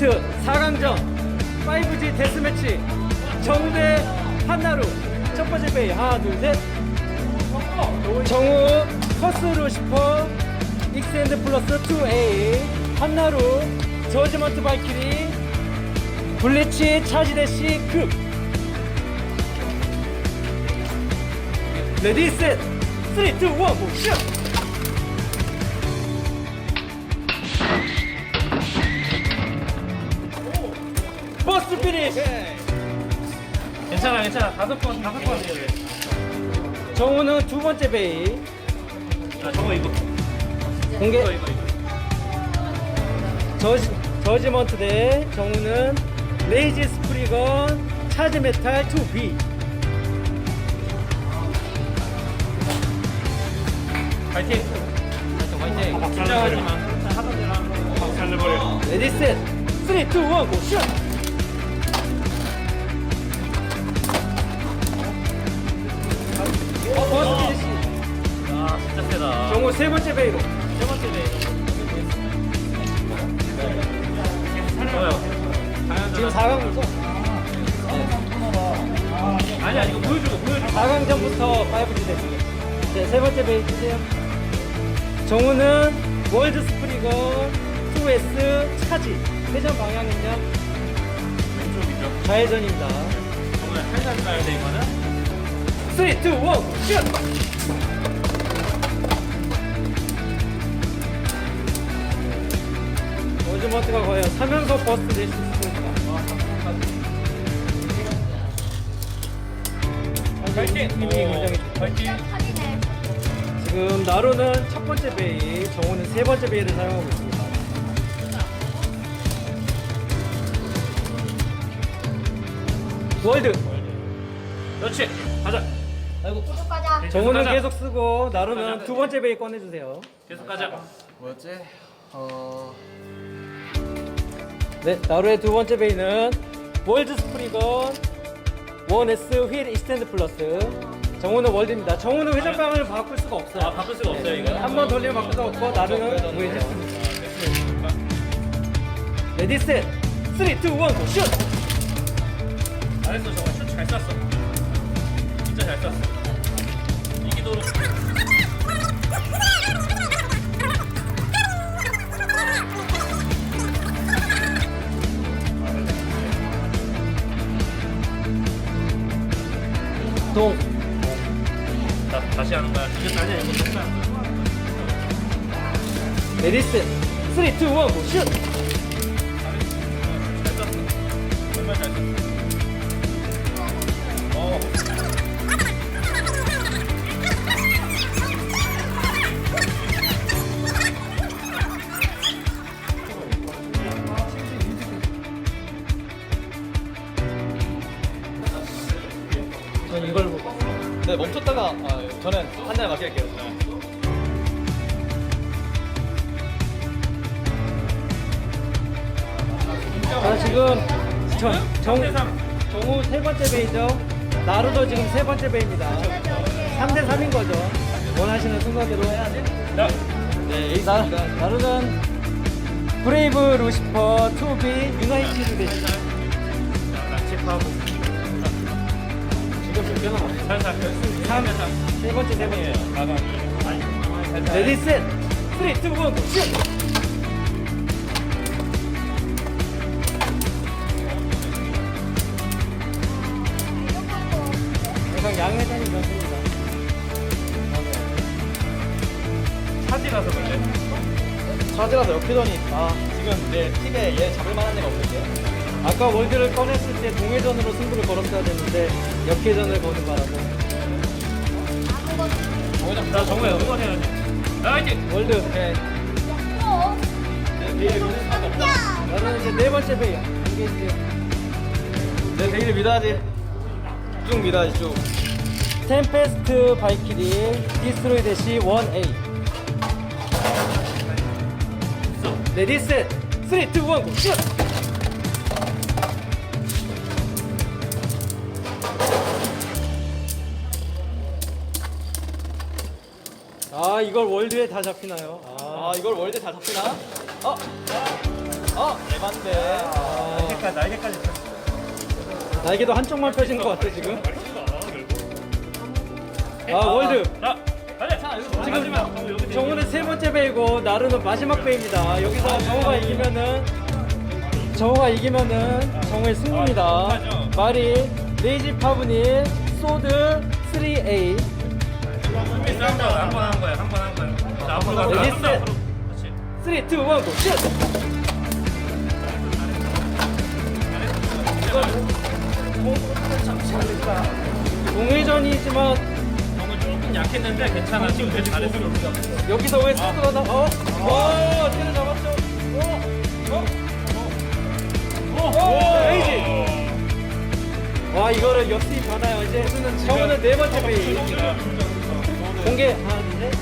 저지먼트 4강전 5G 데스매치 정대 한나루. 첫 번째 베이. 하나 둘셋. 정우 커스루 슈퍼 익스앤드 플러스 2A 한나루 저지먼트 발키리 블리치 차지대시 급. 레디 셋. 3, 2, 1 모션 버스 피니시 괜찮아 괜찮아 다섯 번 다섯 번 해야 돼. 정우는 두 번째 베이 아 저거 이거 공개 이거 이거 이거. 저지, 저지먼트 대 정우는 레이지 스프리건 차지 메탈 2B 파이팅. 파이팅. 긴장하지만 하던 대로 박살 내버려. 레디 셋 3, 2, 1 모션 피니시 아 진짜 세다. 정우 세 번째 베이로 세 번째 네. 좋아요. 지금 4강이죠? 아니야 이거 보여주고 보여주고. 4강 전부터 5G 됐어요 네, 세 번째 베이 주세요 정우는 월드 스프리건 2S 차지 회전 방향은요 왼쪽이죠. 좌회전입니다 오늘 한살 가야 돼 이거는. 3, 2, 1, 슛! 오즈먼트가 과연 3연속 버스 낼수 있을까? 파이팅. 파이팅. 지금 나루는 첫 번째 베이, 정우는 세 번째 베이를 사용하고 있습니다. 월드! 그렇지. 가자. 구독하자. 정우는 가자. 계속 쓰고 나루는 두 번째 베이 꺼내주세요. 계속 가자. 뭐였지? 어 네, 나루의 두 번째 베이는 월드 스프리건 1S 휠 익스텐드 플러스 정우는 월드입니다. 정우는 회전방을 바꿀 수가 없어요. 아 바꿀 수가 없어요 이거. 한 번 돌리면 바꿀 수가 없고 나루는 우회전. 레디 셋 3, 2, 1, 고 슛! 잘했어 정말 슛잘 쐈어. 진짜 잘 쐈어. 동 자 다시 하는 거야. 이거 아니야 이거 진짜. 레디 셋 3, 2, 1, 고 슛! 잘 쐈어. 정말 잘 쐈어. 어. 전 이걸 보고 네 멈췄다가 아, 저는 한날 맡길게요 자 지금 정, 정, 3대3. 정우 세 번째 베이죠. 나루도 지금 세 번째 베이입니다. 3대 3인 거죠. 원하시는 순서대로 해야 돼. 자. 네 나, 나루는 브레이브 루시퍼 2B 유나이티드 대시 체크하고. 살살. 3, 세 번째 세 번째. 살살. 레디 셋 3, 2, 1, 고 슛! 항상 양회전이 좋습니다. 차지라서 그래. 차지라서 역회전이 아 지금 내 팀에 얘 잡을 만한 애가 없는데 아까 월드를 꺼냈을 때 동회전으로 승부를 걸었어야 됐는데 역회전을 거는 바람에 자 정우야 응원해야지. 자, 화이팅. 월드 오케이. 나는 이제 네 번째 베이야. 이게 내 데이를 믿어야지 쭉 믿어야지 쭉 템페스트 바이키리 디스트로이 대시 1A. 레디 셋 3, 2, 1, 고 슛! 아 이걸 월드에 다 잡히나요? 아, 아 이걸 월드 잘 잡히나? 어? 어, 에반데. 아, 날개까지 날개까지. 날개도 한쪽만 펴진 것 같아 지금. 아 월드. 자, 지금 정우는 세 번째 배이고 나르는 마지막 배입니다. 여기서 정우가 이기면은 정우가 이기면은 정우의 승리입니다. 아, 말이 레이지 파브니 소드 3A 준비 한번 한 거야. 한 번 한 거야. 자, 앞으로 가. 레디, 앞으로, 셋. 앞으로. 그렇지. 3, 2, 1, 고! 슛! 동회전이지만 정은 조금 약했는데 괜찮아. 지금 되게 잘했어. 여기서 왜 소드가 나? 어? 어! 때려 잡았죠? 어? 어? 어! 레이지! 와 이거를 역시 변화요 이제 정우는 네 번째 베이 공개 하나 둘 셋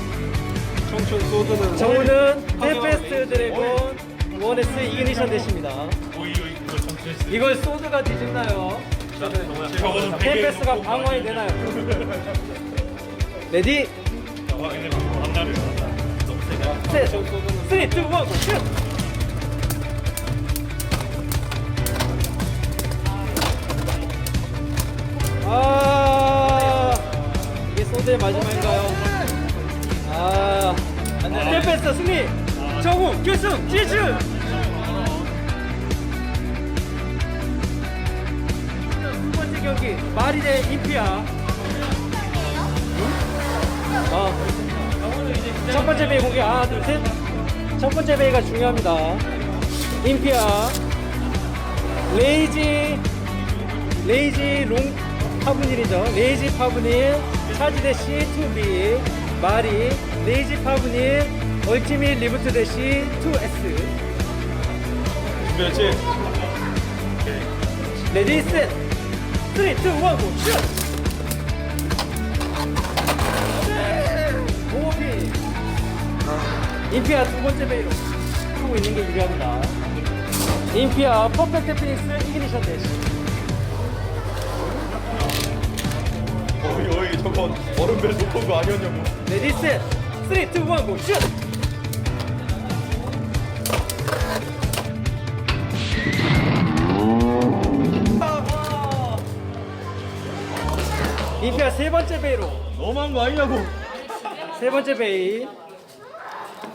청춘 소드는 정우는 템페스트 드래곤 1S 이그니션 정치했어. 이걸 소드가 뒤집나요? 저거는 템페스트가 방어해 되나요? 레디 확인해 보고 한다를 너무 세게. 셋 3, 2, 1, 고! 슛! 아 이게 소드의 마지막인가요? 아 템페스트 승리! 정우 결승 진출! 두 번째 경기 마리 대 인피아 아, 첫 번째 베이 공개. 하나 둘 셋 첫 번째 베이가 중요합니다. 인피아. 레이지 레이지 롱 파브닐이죠. 레이지 파브닐 차지 대시 2B 마리 레이지 파브닐 얼티밋 리부트 대시 2S 준비했지? 레디 셋 3, 2, 1, 고 슛! 인피아 두 번째 베이로 하고 있는 게 유리합니다 인피아 퍼펙트 피닉스 이그니션 대시 어이, 어이, 저건 얼음벨 놓고 거 아니었냐고. 레디 셋 3, 2, 1, 고 슛! 인피아 세 번째 베이로 너무한 거 아니냐고. 세 번째 베이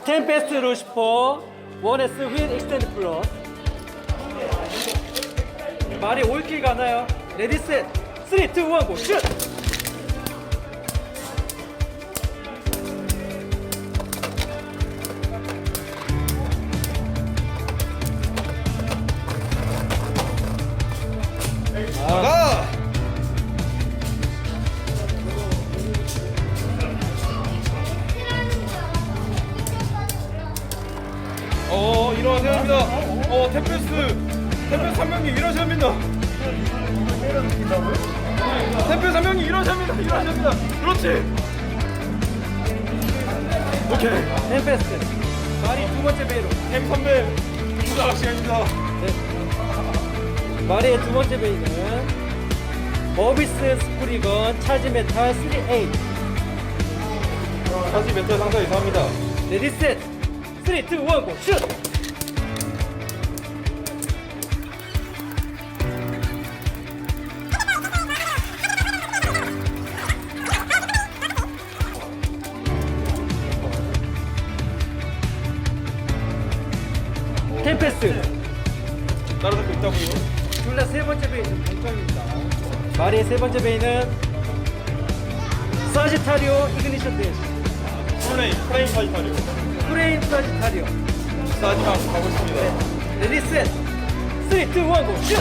템페스트 루시퍼 1S 윈 익스텐드 플러스 말이 올킬 가나요? 레디 셋 3, 2, 1, 고 슛! 합니다. 어, 템페스트. 템페스트 한 일어나셔야 합니다. 템페스트 한 합니다. 일어나셔야 합니다. 그렇지. 오케이. 템페스트 말이 두 번째 베이로 템 선배. 인사 시간입니다. 말의 두 번째 베이는 버비스 스프리건 차지 메탈 3A 사실 멘탈 상사 이상합니다. 레디 셋 3, 2, 1, 고 슛! 마리의 세 번째 베이는 사지타리오 이그니션 대시 플레이, 플레이 파이터리오. 프레임 사지타리오 사지만 가고 있습니다. 레디 셋 3, 2, 1, 고 슛!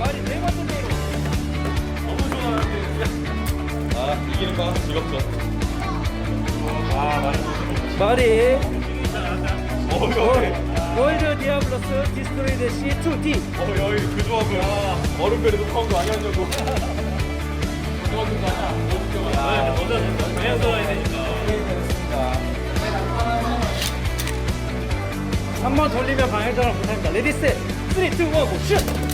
마리 네 번째 베이로 너무 좋아하는데. 아, 이기는 거 즐겁죠. 아, 많이 마리 어이, 어이. 월드 디아블로스 디스트로이 대시 2D 어이, 어이, 그 조합은 얼음벨에 녹화한 거 아니었냐고. 아, 먼저 그냥 들어야 되니까. 한 번 돌리면 방해전을 못합니다 레디 셋 3, 2, 1, 고 슛!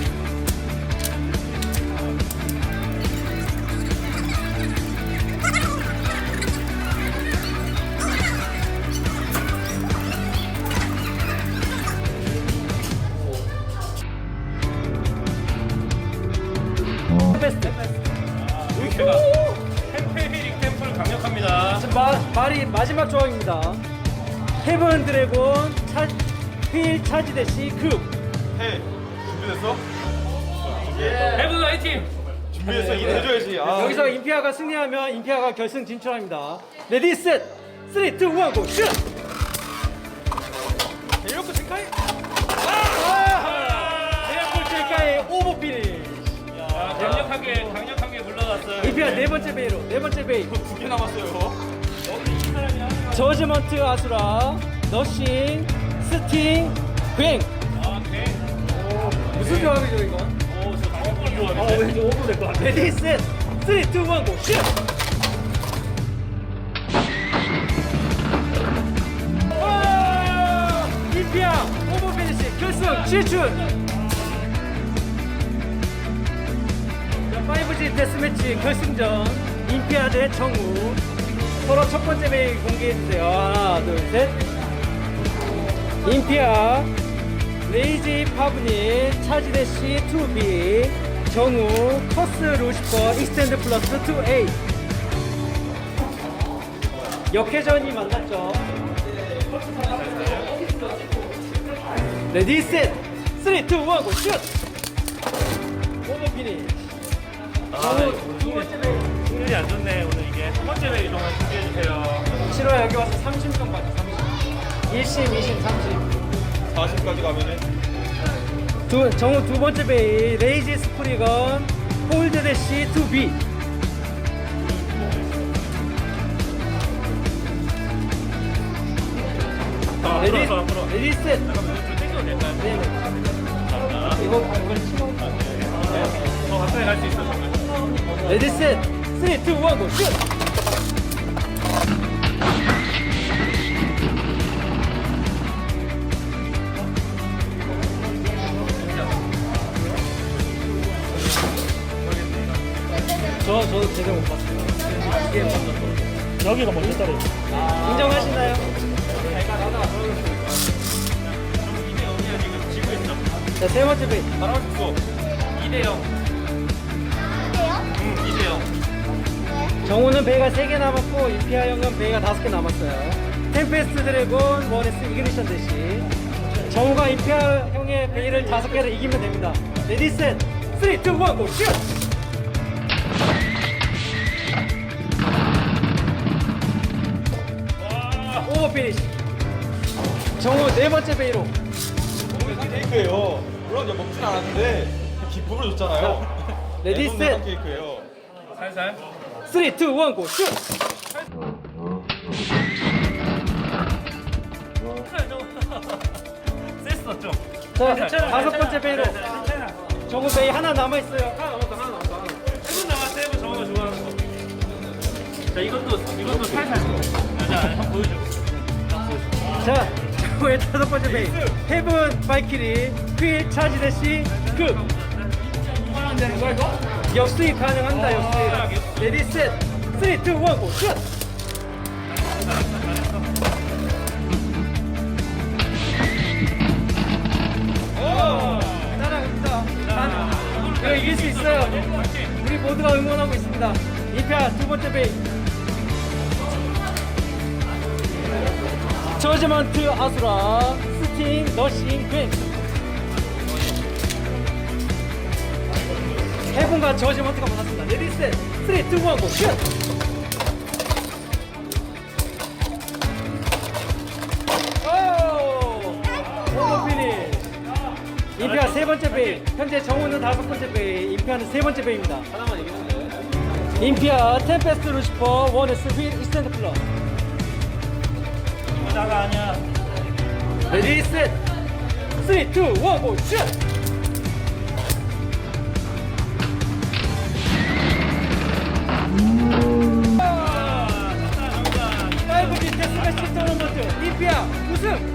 마지막 조항입니다. 헤븐 드래곤 차, 휠 차지 대시 급. 해 준비됐어? 해븐 화이팅! 준비됐어 일 해줘야지 아. 여기서 임피아가 승리하면 임피아가 결승 진출합니다. 레디 셋, 3, 2, 1, 고 슛! 이렇게 생각해 에어폴 칠카의 오버 피니. 야, 강력하게 강력하게 물러갔어요. 임피아 네 번째 베이로 네 번째 베이. 두개 남았어요 저지먼트 아수라, 너싱, 스팅, 괭. 아, 네. 무슨 조합이죠 좋아. 어, 왠지 오버 될것 같아. 레디 셋, 3, 2, 1, 고 슛! 와! 임피아 오버 피니시 결승 진출! 자, 5G 데스매치 결승전 임피아 대 정우 서로 첫 번째 메일 공개해주세요. 하나 둘셋. 임피아 레이지 파브니 차지대시 2B 정우 커스 루시퍼 익스텐드 플러스 2A 역회전이 만났죠. 레디 셋. 3, 2, 1, 고 슛! 오버 피니. 아, 승률이 안 좋네. 오늘 첫 번째 메이 정말 준비해 주세요. 싫어 여기 와서 30점 받아 30 1심 2심 30 40까지 가면은 두, 정우 두 번째 베이 레이지 스프리건 홀드 대시 2B 아, 레디 앞으로, 앞으로, 앞으로. 레디 셋 잠깐만, 좀 땡겨도 될까요? 네네 감사합니다. 이거 이걸 치고 네. 더 가까이 갈 수 있어, 정말. 레디 셋 3, 2, 1, 고 슛! 저, 저도 제대로 못 봤어요. 이게 먼저 여기가 먼저 따로. 인정하시나요? 이대 0이야, 지금 지고 있어. 자, 세 번째 베이. 잘할 수 있어 2대 0. 응, 2대 0. 정우는 베이가 3개 남았고 이피아 형은 베이가 5개 남았어요. 템페스트 드래곤 원에스 이그니션 대시 정우가 이피아 형의 베이를 5개를 이기면 됩니다. 레디 셋 3, 2, 1, 고 슛! 와, 오버 피니시 정우 네 번째 베이로. 오늘 케이크예요. 물론 이제 먹진 않았는데 기쁨을 줬잖아요. 레디 내 셋. 손 케이크예요. 살살. 3, 2, 1, 고 슛! 셌어, 좀. 자, 괜찮아, 다섯 괜찮아. 번째 베이로 괜찮아, 괜찮아. 정우 베이 하나 남아있어요 하나 남았다, 하나 남았다. 하나. 세분 남았어, 세분 정우가 좋아하는 거. 자, 이것도, 이것도 살살. 자, 한번 보여줘. 자, 정우의 다섯 번째 베이 헤븐 바이키리 휠 차지 대시 급 되는 거야, 이거? 역수입 가능합니다 아, 역수입. 레디 셋 3, 2, 1, 고 슛! 따라갑니다. 단, 이거 이길 수 있어요. 우리 모두가 응원하고 있습니다. 이피아 두 번째 베이. 저지먼트 아수라 스팅 너싱 퀸 해군과 저지먼트가 만났습니다 레디 셋 3, 2, 1, 고 슛! 오! 오버 피니 임피아 세 번째 베이 현재 정우는 다섯 번째 베이 임피아는 세 번째 베이입니다 하나만 돼 임피아 템페스트 루시퍼 원에스 휠 이스탠드 플러 나가 아니야. 레디 셋 3, 2, 1, 고 슛! 아, 정답, 정답. 5G 데스매치 토너먼트 임피아 우승